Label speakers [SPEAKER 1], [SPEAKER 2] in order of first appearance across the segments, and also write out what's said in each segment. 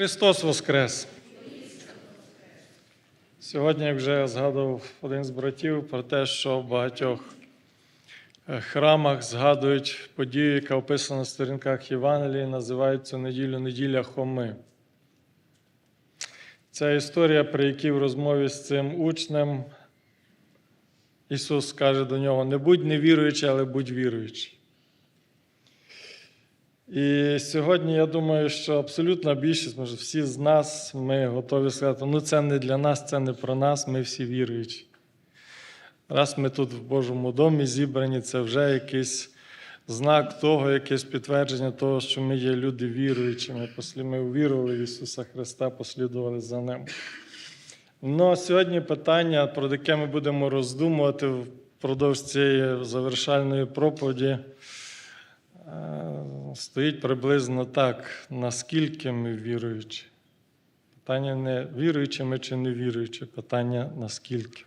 [SPEAKER 1] Христос Воскрес! Сьогодні, як вже згадував один з братів про те, що в багатьох е, храмах згадують подію, яка описана на сторінках Євангелії, називають неділю неділя Хоми. Ця історія, при якій в розмові з цим учнем Ісус каже до нього: не будь невіруючий, але будь віруючий. І сьогодні я думаю, що абсолютна більшість, може, всі з нас, ми готові сказати, ну це не для нас, це не про нас, ми всі віруючі. Раз ми тут в Божому домі зібрані, це вже якийсь знак того, якесь підтвердження того, що ми є люди віруючими, ми увірували в Ісуса Христа, послідували за Ним. Ну, сьогодні питання, про яке ми будемо роздумувати впродовж цієї завершальної проповіді, стоїть приблизно так, наскільки ми віруючі. Питання не віруючі ми чи не віруючі, питання наскільки.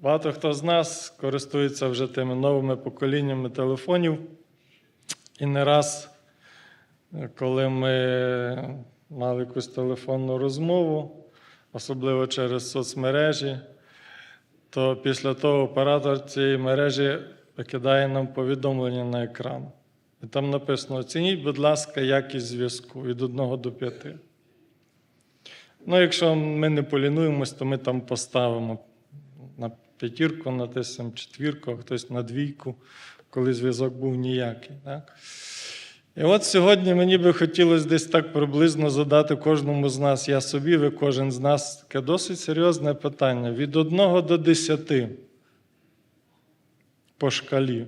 [SPEAKER 1] Багато хто з нас користується вже тими новими поколіннями телефонів. І не раз, коли ми мали якусь телефонну розмову, особливо через соцмережі, то після того оператор цієї мережі викидає нам повідомлення на екран. І там написано: оцініть, будь ласка, якість зв'язку від 1 до 5. Ну, якщо ми не полінуємось, то ми там поставимо на п'ятірку, натиснемо четвірку, а хтось на двійку, коли зв'язок був ніякий. Так? І от сьогодні мені би хотілося десь так приблизно задати кожному з нас, я собі, ви кожен з нас, таке досить серйозне питання. Від 1 до 10 по шкалі.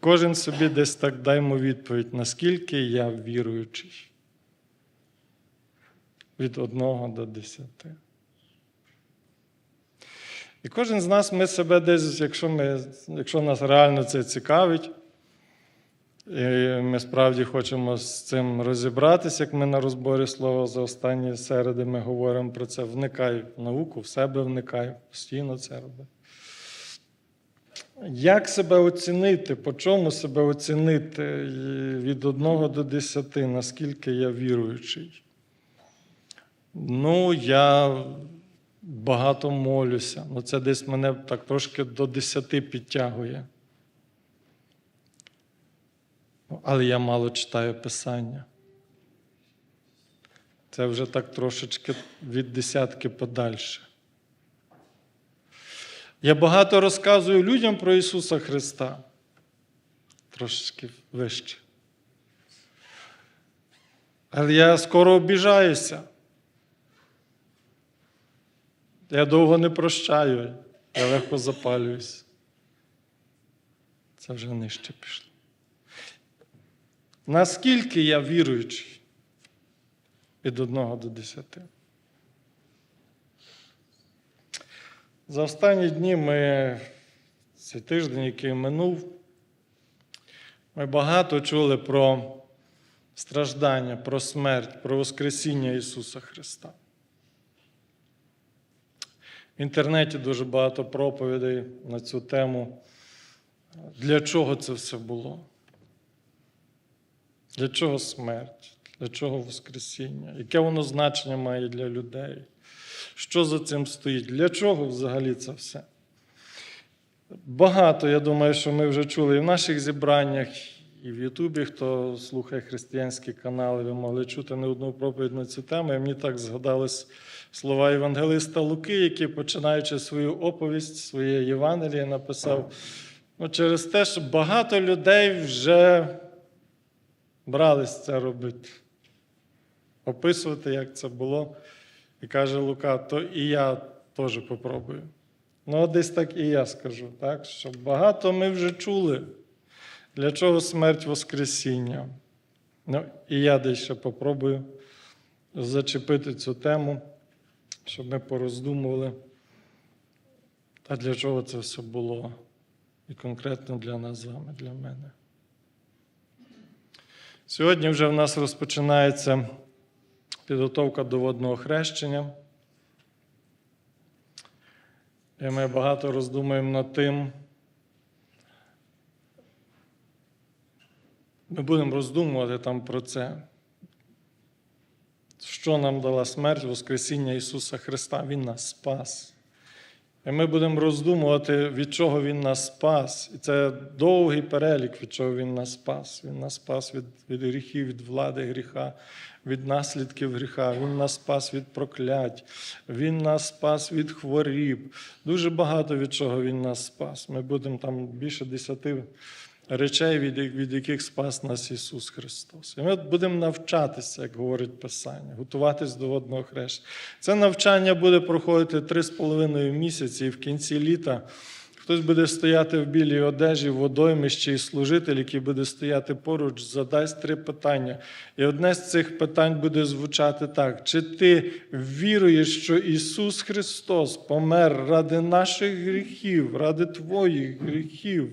[SPEAKER 1] Кожен собі десь так даймо відповідь, наскільки я віруючий. Від 1 до 10. І кожен з нас ми себе десь, якщо, ми, якщо нас реально це цікавить, і ми справді хочемо з цим розібратися, як ми на розборі слова за останні середи ми говоримо про це. Вникай в науку, в себе вникай, постійно це роби. Як себе оцінити, по чому себе оцінити від 1 до 10, наскільки я віруючий? Ну, я багато молюся. Ну, це десь мене так трошки до 10 підтягує. Але я мало читаю Писання. Це вже так трошечки від десятки подальше. Я багато розказую людям про Ісуса Христа. Трошечки вище. Але я скоро обіжаюся. Я довго не прощаю, я легко запалююсь. Це вже нижче пішло. Наскільки я віруючий від 1 до 10? За останні дні ми, цей тиждень, який минув, ми багато чули про страждання, про смерть, про Воскресіння Ісуса Христа. В інтернеті дуже багато проповідей на цю тему. Для чого це все було? Для чого смерть? Для чого Воскресіння? Яке воно значення має для людей? Що за цим стоїть? Для чого взагалі це все? Багато, я думаю, що ми вже чули і в наших зібраннях, і в Ютубі, хто слухає християнські канали, ви могли чути не одну проповідь на цю тему. І мені так згадались слова Євангелиста Луки, який, починаючи свою оповість, своє Євангеліє, написав ну, через те, що багато людей вже брались це робити, описувати, як це було. І каже Лука, то і я теж попробую. Ну, десь так і я скажу, так? що багато ми вже чули, для чого смерть Воскресіння. Ну, І я десь ще попробую зачепити цю тему, щоб ми пороздумували, а для чого це все було. І конкретно для нас з вами, для мене. Сьогодні вже в нас розпочинається підготовка до водного хрещення. І ми багато роздумуємо над тим, Ми будемо роздумувати там про це. Що нам дала смерть, Воскресіння Ісуса Христа? Він нас спас. І ми будемо роздумувати, від чого Він нас спас. І це довгий перелік, від чого Він нас спас. Він нас спас від, від гріхів, від влади гріха, від наслідків гріха. Він нас спас від проклять, Він нас спас від хворіб. Дуже багато від чого Він нас спас. Ми будемо там більше десяти речей, від, яких спас нас Ісус Христос. І ми будемо навчатися, як говорить Писання, готуватись до водного хрещення. Це навчання буде проходити три з половиною місяці, і в кінці літа хтось буде стояти в білій одежі, в водоймищі, і служитель, який буде стояти поруч, задасть три питання. І одне з цих питань буде звучати так: чи ти віруєш, що Ісус Христос помер ради наших гріхів, ради твоїх гріхів?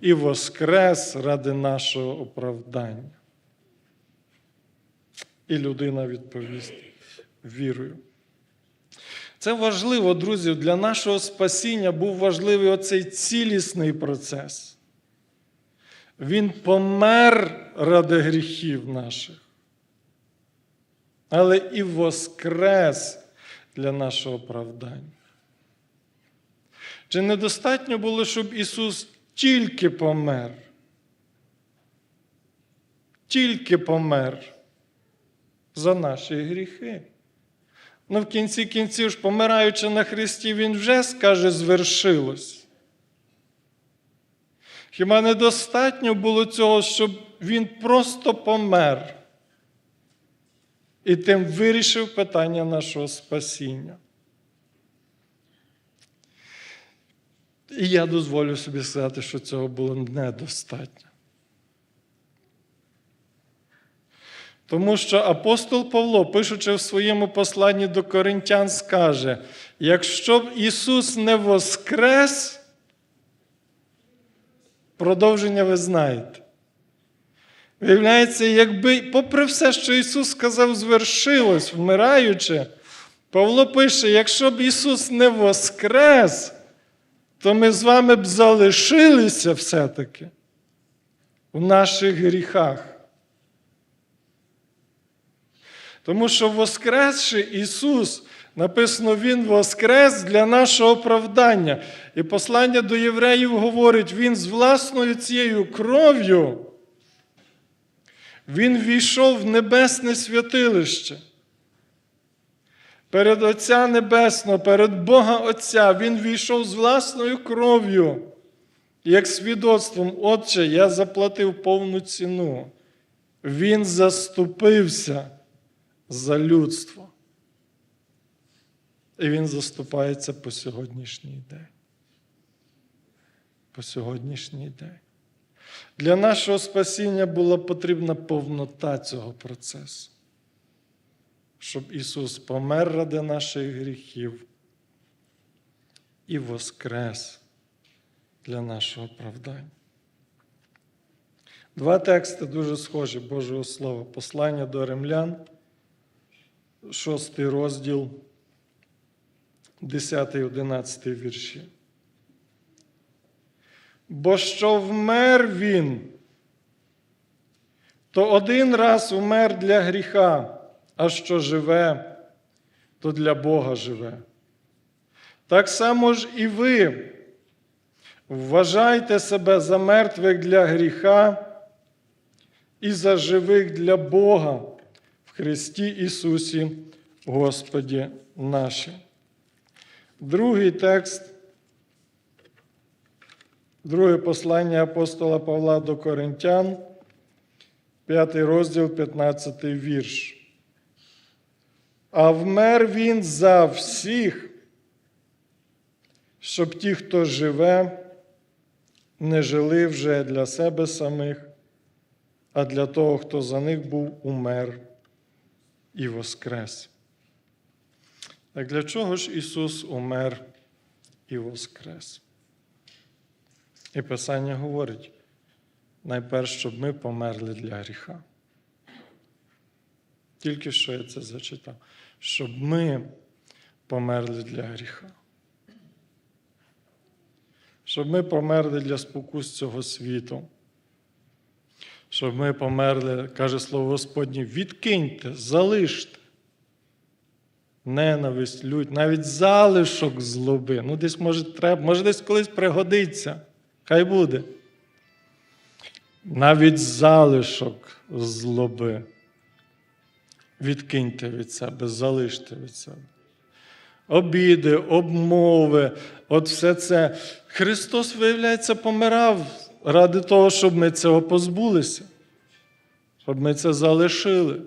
[SPEAKER 1] І воскрес ради нашого оправдання. І людина відповість вірою. Це важливо, друзі, для нашого спасіння був важливий оцей цілісний процес. Він помер ради гріхів наших, але і воскрес для нашого оправдання. Чи недостатньо було, щоб Ісус тільки помер. Тільки помер за наші гріхи. Ну, в кінці кінців ж, помираючи на Христі, Він вже скаже, звершилось. Хіба недостатньо було цього, щоб Він просто помер і тим вирішив питання нашого спасіння? І я дозволю собі сказати, що цього було недостатньо. Тому що апостол Павло, пишучи в своєму посланні до коринтян, скаже: якщо б Ісус не воскрес, продовження ви знаєте. Виявляється, якби, попри все, що Ісус сказав, звершилось, вмираючи, Павло пише: якщо б Ісус не воскрес, то ми з вами б залишилися все-таки в наших гріхах. Тому що Воскресши Ісус, написано, Він Воскрес для нашого оправдання. І послання до євреїв говорить, Він з власною цією кров'ю, Він війшов в небесне святилище. Перед Отця Небесного, перед Бога Отця, Він війшов з власною кров'ю, як свідоцтвом, Отче, я заплатив повну ціну. Він заступився за людство. І він заступається по сьогоднішній день. По сьогоднішній день. Для нашого спасіння була потрібна повнота цього процесу щоб Ісус помер ради наших гріхів і воскрес для нашого оправдання. Два тексти дуже схожі Божого Слова. Послання до римлян, шостий розділ, 10, 11 вірші. Бо що вмер він, то один раз умер для гріха а що живе, то для Бога живе. Так само ж і ви вважайте себе за мертвих для гріха і за живих для Бога в Христі Ісусі, Господі наші. Другий текст, друге послання апостола Павла до Коринтян, 5 розділ, 15 вірш. А вмер він за всіх, щоб ті, хто живе, не жили вже для себе самих, а для того, хто за них був умер і воскрес. Так для чого ж Ісус умер і воскрес? І Писання говорить, найперше, щоб ми померли для гріха. Тільки що я це зачитав, щоб ми померли для гріха. Щоб ми померли для спокус цього світу, щоб ми померли, каже слово Господнє, відкиньте, залиште. Ненависть, лють, навіть залишок злоби. Ну, десь може треба, може десь колись пригодиться. Хай буде. Навіть залишок злоби. Відкиньте від себе, залиште від себе. Обіди, обмови, от все це. Христос, виявляється, помирав ради того, щоб ми цього позбулися, щоб ми це залишили,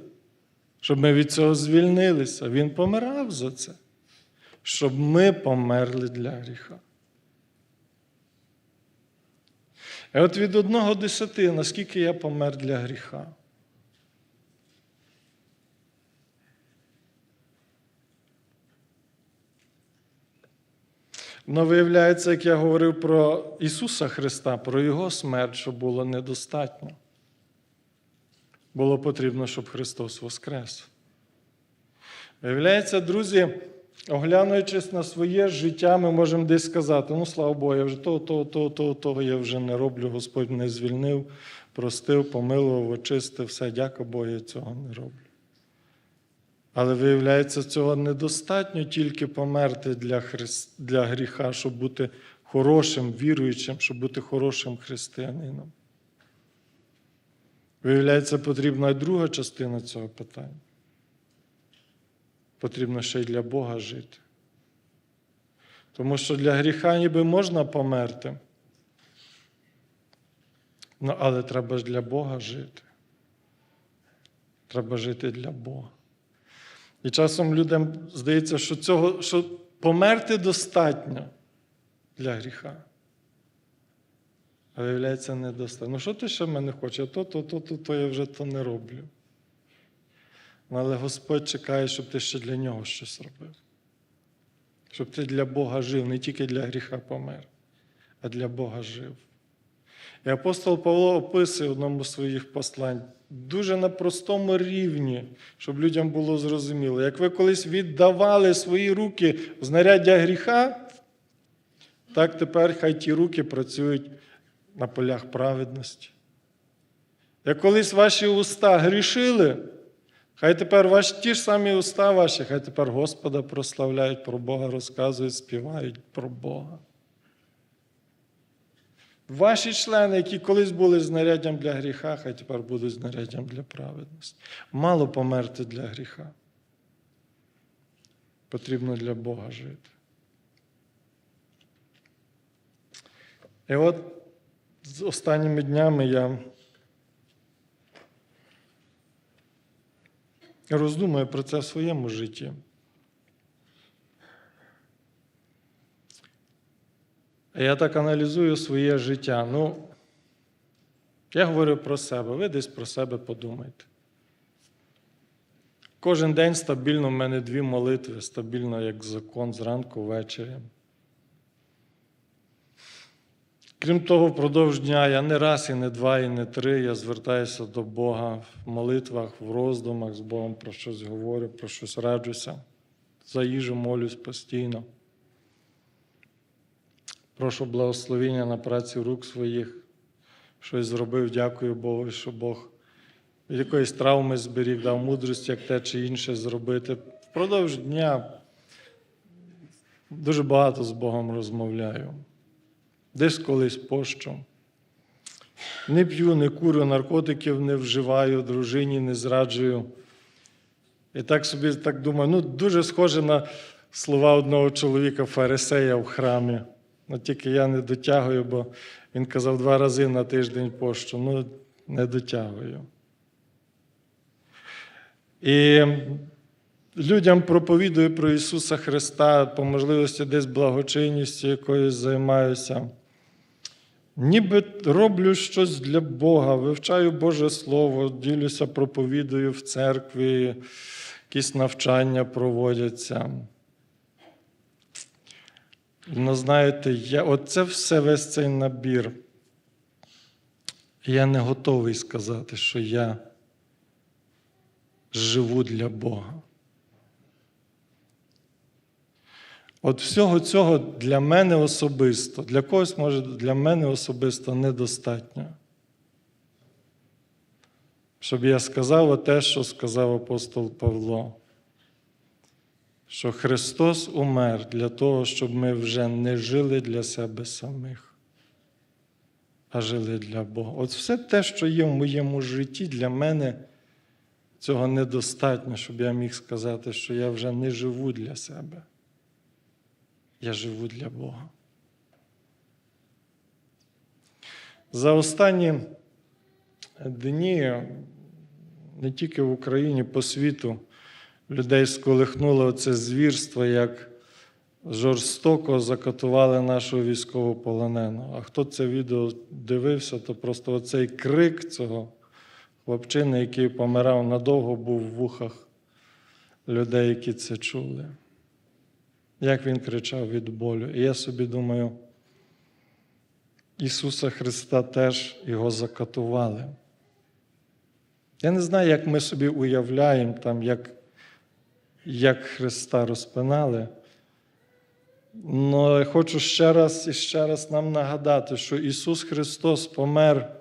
[SPEAKER 1] щоб ми від цього звільнилися. Він помирав за це, щоб ми померли для гріха. І от від одного десяти, наскільки я помер для гріха. Ну, виявляється, як я говорив про Ісуса Христа, про Його смерть, що було недостатньо. Було потрібно, щоб Христос воскрес. Виявляється, друзі, оглянуючись на своє життя, ми можемо десь сказати: ну, слава Богу, я вже того, того, того, того, того я вже не роблю, Господь мене звільнив, простив, помилував, очистив, все, дяка Богу, я цього не роблю. Але виявляється, цього недостатньо тільки померти для, христ... для гріха, щоб бути хорошим віруючим, щоб бути хорошим християнином. Виявляється, потрібна і друга частина цього питання. Потрібно ще й для Бога жити. Тому що для гріха ніби можна померти. Ну, але треба ж для Бога жити. Треба жити для Бога. І часом людям здається, що цього, що померти достатньо для гріха. А виявляється, недостатньо. Ну, що ти ще в мене хочеш? То, то, то, то, то я вже то не роблю. Ну, Але Господь чекає, щоб ти ще для нього щось робив. Щоб ти для Бога жив, не тільки для гріха помер, а для Бога жив. І апостол Павло описує в одному з своїх послань дуже на простому рівні, щоб людям було зрозуміло. Як ви колись віддавали свої руки в знаряддя гріха, так тепер хай ті руки працюють на полях праведності. Як колись ваші уста грішили, хай тепер ваші ті ж самі уста ваші, хай тепер Господа прославляють, про Бога розказують, співають про Бога. Ваші члени, які колись були знаряддям для гріха, хай тепер будуть знаряддям для праведності. Мало померти для гріха. Потрібно для Бога жити. І от з останніми днями я роздумую про це в своєму житті. Я так аналізую своє життя. Ну, я говорю про себе, ви десь про себе подумайте. Кожен день стабільно в мене дві молитви, стабільно як закон зранку ввечері. Крім того, впродовж дня я не раз, і не два, і не три. Я звертаюся до Бога в молитвах, в роздумах з Богом про щось говорю, про щось раджуся. За їжу молюсь постійно. Прошу благословення на праці рук своїх. Щось зробив, дякую Богу, що Бог від якоїсь травми зберіг, дав мудрість, як те чи інше зробити. Впродовж дня дуже багато з Богом розмовляю. Десь колись пощу. Не п'ю, не курю, наркотиків не вживаю, дружині не зраджую. І так собі так думаю, ну дуже схоже на слова одного чоловіка фарисея в храмі. Ну, тільки я не дотягую, бо він казав два рази на тиждень пощу. Ну, не дотягую. І людям проповідую про Ісуса Христа, по можливості десь благочинністю якоюсь займаюся. Ніби роблю щось для Бога, вивчаю Боже Слово, ділюся, проповідую в церкві, якісь навчання проводяться. Ну, знаєте, я, оце все весь цей набір. Я не готовий сказати, що я живу для Бога. От всього цього для мене особисто, для когось, може, для мене особисто недостатньо. щоб я сказав те, що сказав апостол Павло, що Христос умер для того, щоб ми вже не жили для себе самих, а жили для Бога. От все те, що є в моєму житті, для мене цього недостатньо, щоб я міг сказати, що я вже не живу для себе. Я живу для Бога. За останні дні не тільки в Україні, по світу людей сколихнуло це звірство, як жорстоко закатували нашого військовополоненого. А хто це відео дивився, то просто оцей крик цього хлопчини, який помирав надовго, був в вухах людей, які це чули. Як він кричав від болю. І я собі думаю, Ісуса Христа теж його закатували. Я не знаю, як ми собі уявляємо, там, як, як Христа розпинали. Але хочу ще раз і ще раз нам нагадати, що Ісус Христос помер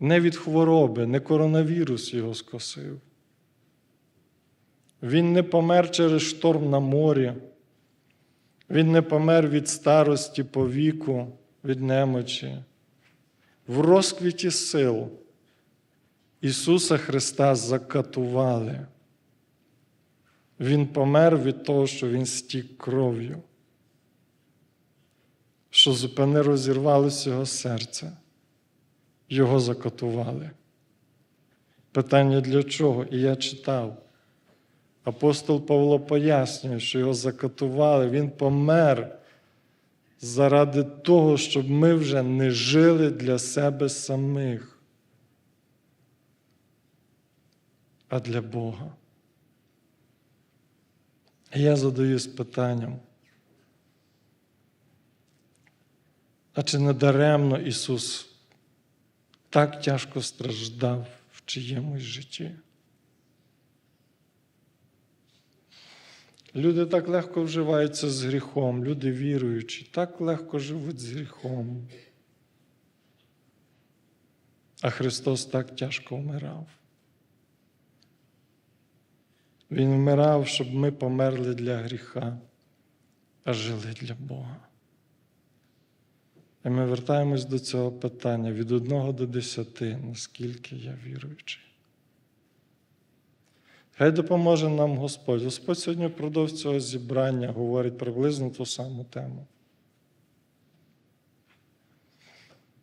[SPEAKER 1] не від хвороби, не коронавірус його скосив. Він не помер через шторм на морі. Він не помер від старості по віку, від немочі. В розквіті сил Ісуса Христа закатували. Він помер від того, що Він стік кров'ю, що зупини розірвалося його серце. Його закатували. Питання для чого? І я читав. Апостол Павло пояснює, що його закатували, він помер заради того, щоб ми вже не жили для себе самих, а для Бога. Я задаюсь питанням. А чи не даремно Ісус так тяжко страждав в чиємусь житті? Люди так легко вживаються з гріхом, люди віруючі, так легко живуть з гріхом. А Христос так тяжко вмирав. Він вмирав, щоб ми померли для гріха, а жили для Бога. І ми вертаємось до цього питання від одного до десяти, наскільки я віруючий. Хай допоможе нам Господь. Господь сьогодні впродовж цього зібрання говорить приблизно ту саму тему.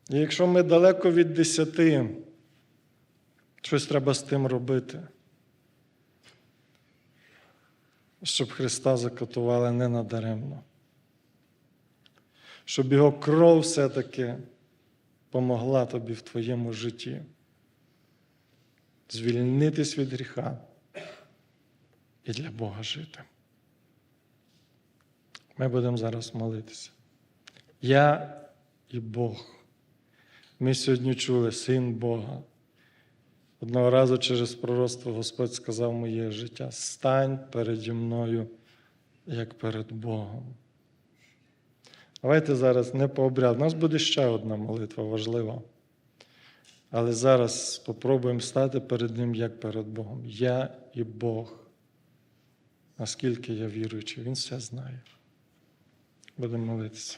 [SPEAKER 1] І якщо ми далеко від десяти, щось треба з тим робити, щоб Христа закатували не надаремно, щоб Його кров все-таки помогла тобі в твоєму житті звільнитись від гріха і для Бога жити. Ми будемо зараз молитися. Я і Бог. Ми сьогодні чули Син Бога. Одного разу через пророцтво Господь сказав моє життя: стань переді мною, як перед Богом. Давайте зараз не по обряду. У нас буде ще одна молитва важлива. Але зараз спробуємо стати перед Ним як перед Богом. Я і Бог наскільки я віруючий, він все знає. Будемо молитися.